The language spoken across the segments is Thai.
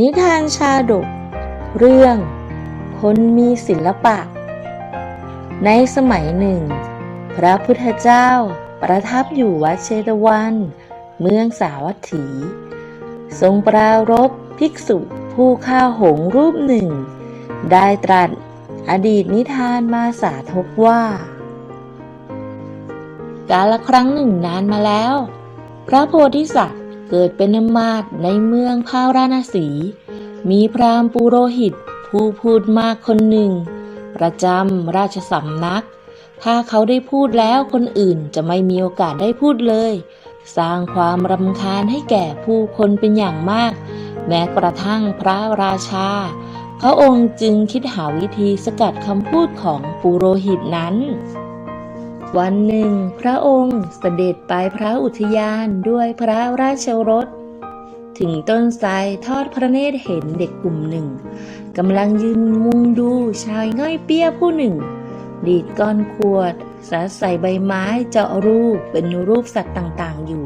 นิทานชาดก เรื่อง คนมีศิลปะ ในสมัยหนึ่ง พระพุทธเจ้าประทับอยู่วัดเชตวัน เมืองสาวัตถี ทรงปรารบภิกษุผู้ฆ่าหงรูปหนึ่ง ได้ตรัสอดีตนิทานมาสาธบว่า กาลครั้งหนึ่งนานมาแล้ว พระโพธิสัตว์ เกิดเป็นนมาตในเมืองพาราณสี มีพราหมณ์ปุโรหิต ผู้พูดมากคนหนึ่ง ประจำราชสำนัก ถ้าเขาได้พูดแล้วคนอื่นจะไม่มีโอกาสได้พูดเลย สร้างความรำคาญให้แก่ผู้คนเป็นอย่างมาก แม้กระทั่งพระราชา พระองค์จึงคิดหาวิธีสกัดคำพูดของปุโรหิตนั้น วันหนึ่ง พระองค์เสด็จไปพระอุทยานด้วยพระราชรถ ถึงต้นไทรทอดพระเนตรเห็นเด็กกลุ่มหนึ่งกำลังยืนมุงดูชายง่อยเปี้ยผู้หนึ่ง ดีดก้อนขวดสาใส่ใบไม้เจาะรูปเป็นรูปสัตว์ต่างๆอยู่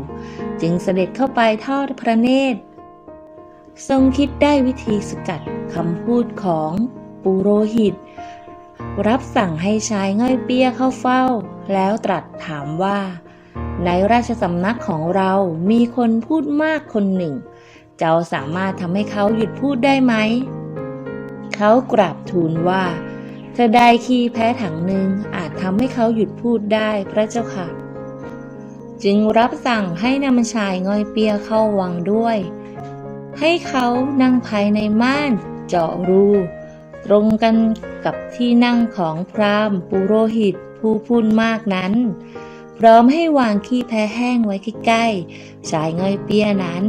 จึงเสด็จเข้าไปทอดพระเนตร ทรงคิดได้วิธีสกัดคำพูดของปุโรหิต รับสั่งให้ชายง่อยเปี้ยเข้าเฝ้า แล้วตรัสถามว่า ในราชสำนักของเรามีคนพูดมากคนหนึ่ง เจ้าสามารถทำให้เขาหยุดพูดได้ไหม เขากราบทูลว่าถ้าได้ขี้แพ้ถังหนึ่งอาจทำให้เขาหยุดพูดได้พระเจ้าค่ะ จึงรับสั่งให้นำชายง่อยเปียเข้าวังด้วย ให้เขานั่งภายในม่านเจาะรู ตรงกันกับที่นั่งของพราหมณ์ปุโรหิต ผู้พูดมากนั้น พร้อมให้วางขี้แพ้แห้งไว้ใกล้ๆ ชายง่อยเปียนั้น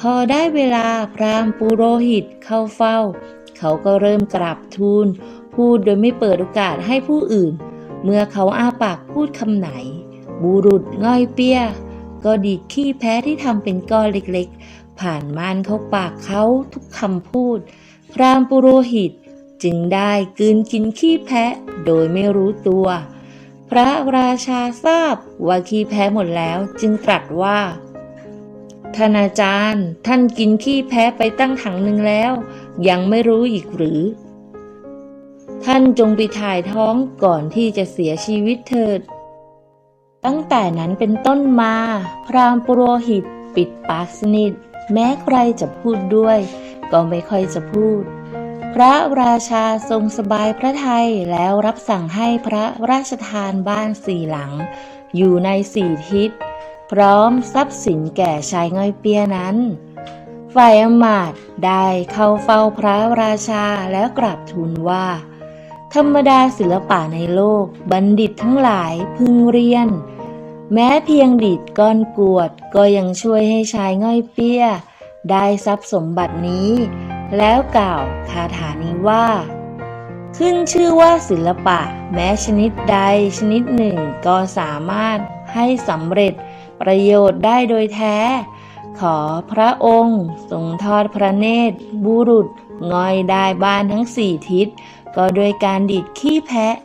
พอได้เวลาพรามปุโรหิตเข้าเฝ้า เขาก็เริ่มกราบทูล พูดโดยไม่เปิดโอกาสให้ผู้อื่น เมื่อเขาอ้าปากพูดคำไหน บุรุษง่อยเปี้ยก็ดีดขี้แพ้ที่ทำเป็นก้อนเล็กๆ ผ่านม่านเข้าปากเขาทุกคำพูด พรามปุโรหิต จึงได้กืนกินขี้แพะโดยไม่รู้ตัว พระราชาทราบว่าขี้แพ้หมดแล้วจึงตรัสว่าท่านอาจารย์ ท่านกินขี้แพ้ไปตั้งถังหนึ่งแล้ว ยังไม่รู้อีกหรือ ท่านจงไปถ่ายท้องก่อนที่จะเสียชีวิตเถิด ตั้งแต่นั้นเป็นต้นมา พรามปุโรหิต ปิดปากสนิท แม้ใครจะพูดด้วย ก็ไม่ค่อยจะพูด พระราชาทรงสบายพระทัยแล้วรับสั่งให้พระราชทานบ้านสี่หลัง อยู่ในสี่ทิศ พร้อมทรัพย์สินแก่ชายง่อยเปียนั้น ฝ่ายอมาตย์ได้เข้าเฝ้าพระราชาแล้วกราบทูลว่า ธรรมดาศิลปะในโลกบัณฑิตทั้งหลายพึงเรียน แม้เพียงดีดก้อนกวดก็ยังช่วยให้ชายง่อยเปียได้ทรัพย์สมบัตินี้ แล้วกล่าวคาถานี้ว่า ขึ้นชื่อว่าศิลปะ แม้ชนิดใดชนิดหนึ่งก็สามารถให้สำเร็จประโยชน์ได้โดยแท้ ขอพระองค์ทรงทอดพระเนตร บุรุษง่อยได้บ้านทั้งสี่ทิศ ก็โดยการดีดขี้แพะ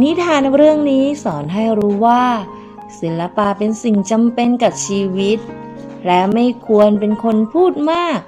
นิทานเรื่องนี้สอนให้รู้ว่า ศิลปะเป็นสิ่งจำเป็นกับชีวิต และไม่ควรเป็นคนพูดมาก